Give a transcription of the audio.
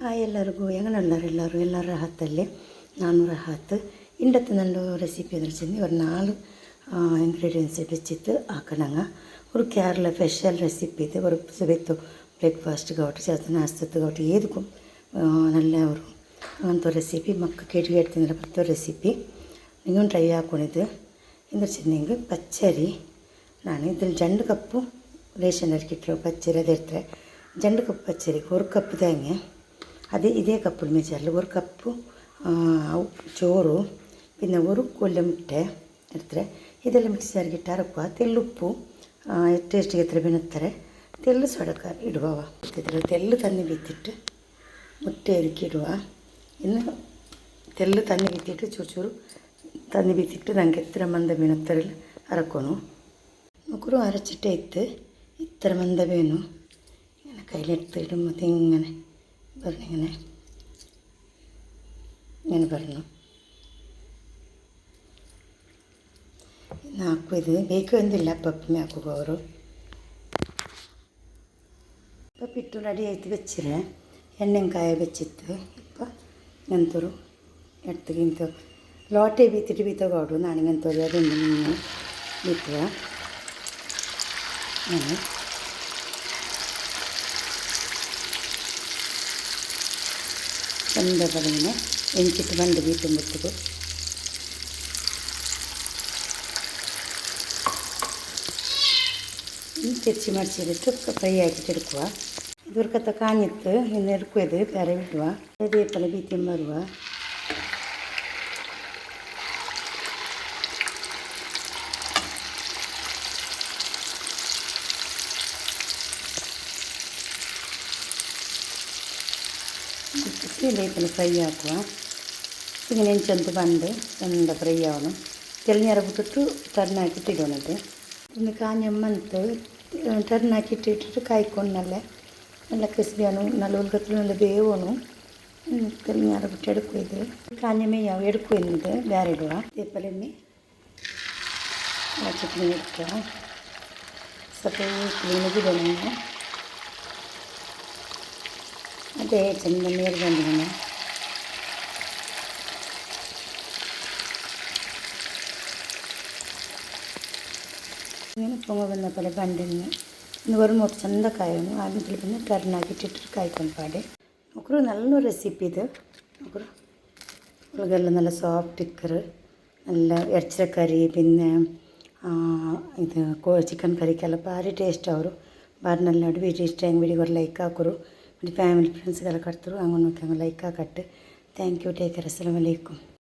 Hi ಎಲ್ಲರಿಗೂ ಹೆಂಗನಲ್ಲಾರು ಎಲ್ಲರೂ ಎಲ್ಲರ ರಹತ್ತಲ್ಲಿ ನಾನು ರಹತ್ತು ഇണ്ടത്തെ നല്ല റെസിപ്പി എന്ന് വെച്ചിട്ടുണ്ടെങ്കിൽ ഒരു നാല് ഇൻഗ്രീഡിയൻസ് വെച്ചിട്ട് ആക്കണങ്ങ ഒരു കേരള സ്പെഷ്യൽ റെസിപ്പി ഇത് ഒരു സുബിത്തു ബ്രേക്ക്ഫാസ്റ്റ് കാവട്ടെ ചേർത്ത് നാസ്തത്ത് കാവട്ടെ ഏതുക്കും നല്ല ഒരു അങ്ങനത്തെ റെസിപ്പി മക്ക കിഴി എടുത്തുന്ന പത്ത് റെസിപ്പി നിങ്ങൾ ട്രൈ ആക്കണിത് എന്ന് വെച്ചിട്ടുണ്ടെങ്കിൽ പച്ചരി ನಾನು ഇതിൽ രണ്ട് കപ്പ് റേഷൻ അരിക്കിട്ടു പച്ചരി അതെടുത്ത രണ്ട് കപ്പ് പച്ചരിക്ക് ഒരു കപ്പ് തേങ്ങ അതേ ഇതേ കപ്പിൽ വെച്ചാൽ ഒരു കപ്പ് ചോറ് പിന്നെ ഒരു കൊല്ലം ഇട്ട എടുത്തേ ഇതെല്ലാം മിക്സ് ചേർക്കിട്ട് അരക്കുക. തെല്ലുപ്പു ടേസ്റ്റിക്ക് എത്ര പിന്നെ തെല്ല് സ്വടക്ക ഇടുവാ തെല്ല് തന്നെ വിത്തിട്ട് മുറ്റയിലേക്ക് ഇടുക. ഇന്ന് തെല്ല് തന്നെ വിത്തിയിട്ട് ചുറ്റൂർ തന്നെ വിത്തിട്ട് ഞങ്ങൾക്ക് എത്ര മന്ത മീനത്തറിൽ അരക്കണു. നോക്കൂ അരച്ചിട്ട് ഇത്ര മന്ത വേണു? ഇങ്ങനെ കയ്യിലെടുത്ത് ഇടുമ്പോൾ ഇങ്ങനെ കയ്യിലെടുത്തിടും അത് ഇങ്ങനെ പറഞ്ഞിങ്ങനെ ഇങ്ങനെ പറഞ്ഞു ഇന്ന് ಹಾಕು ಇದು ಬೇಕು ಎಂದಿಲ್ಲ ಪಪ್ಪಿ ಹಾಕುವ ಅವರು ಪಪ್ಪಿ ಇಟ್ಟು ರೆಡಿ ಆಯ್ತು ಬೆಚ್ಚಿರೆ ಎಣ್ಣೆಕಾಯಿ ಬೆಚ್ಚಿತ್ತು ಇಪ್ಪ ಎಂತರು ಎಡ್ತಗಿಂತ ಲೋಟೆ ಬೀತಿಟ್ಟು ಬೀತಗೋಡು ನಾನಿಗಂತವ್ರು ಅದೊಂದು ಮೀನು ಬೀತುವ ನಾನು ಚಂದ ಬಡಗಿನ ಎಂಚಿಟ್ಟು ಬಂದು ಬೀತುಂಬಿಟ್ಟು ತೆಚ್ಚಿ ಮಡಿಸಿಟ್ಟು ಫ್ರೈ ಆಕಿಟ್ಟು എടുക്കുക ഇതൊരുക്കത്തെ കാഞ്ഞിട്ട് ഇന്ന് എടുക്കുക ഇത് കറി വിടുക വേപ്പല ബീത്തിയും വരുക ಸೀಬೈಪನ್ನು ಫ್ರೈ ಹಾಕುವ ಹಿಂಗೆ ನೆಂಚೊಂದು ಬಂದು ಚಂದ ಫ್ರೈ ಆವನು ತೆಲ್ನೀರ ಬಿಟ್ಟಿಟ್ಟು ಟರ್ನ್ ಹಾಕಿಟ್ಟು ಇಡೋಣದು ಒಂದು ಕಾಂಜಮ್ಮಂತು ಟರ್ನ್ ಹಾಕಿಟ್ಟು ಇಟ್ಟಿಟ್ಟು ಕಾಯ್ಕೊಂಡಲ್ಲೇ നല്ല ക്രിസ്പിയാണ് നല്ല ഉൽക്കത്തിൽ നല്ല വേവാണ് ഞാൻ വിട്ട് എടുക്കും ഇത്. കാഞ്ഞമയാവും എടുക്കും എന്നത് വേറെ ഇടുക. ഇതേപോലെ തന്നെ ചട്ടിനി എടുക്കുക സപ്പോ ക്ലീനിക്ക് തുടങ്ങുക ಅದೇ ಚಂದ ನೀರು ಬಂದಿದ್ದಾನೆ ഇങ്ങനെ പൊങ്ങ വന്ന പോലെ ബണ്ടിന് ഇന്ന് വെറും ഒരു ചന്ത കായാണ് ആദ്യത്തിൽ പിന്നെ ടർണാക്കിട്ടിട്ട് കായ്ക്കൊണ്ട് പാടെ നോക്കൂ നല്ലൊരു റെസിപ്പി ഇത് നോക്കൂ ഉള്ളതെല്ലാം നല്ല സോഫ്റ്റ് ഇക്കറ് നല്ല ഇറച്ചിക്കറി പിന്നെ ಇದು ಕೋ ಚಿಕನ್ ಕರಿಗೆಲ್ಲ ಭಾರಿ ಟೇಸ್ಟ್ ಅವರು ಬಾರಿ നല്ല വീഡിയോ ഇഷ്ടമായെങ്കിൽ വീഡിയോ ഒരു ലൈക്ക് ആക്കുറു പിന്നെ ഫാമിലി ഫ്രണ്ട്സ് കടത്തರು അങ്ങോട്ട് നോക്കി ലൈക്ക് ആക്കട്ടെ. താങ്ക് യു ടേക്ക് കെയർ അസ്സലാമലൈക്കും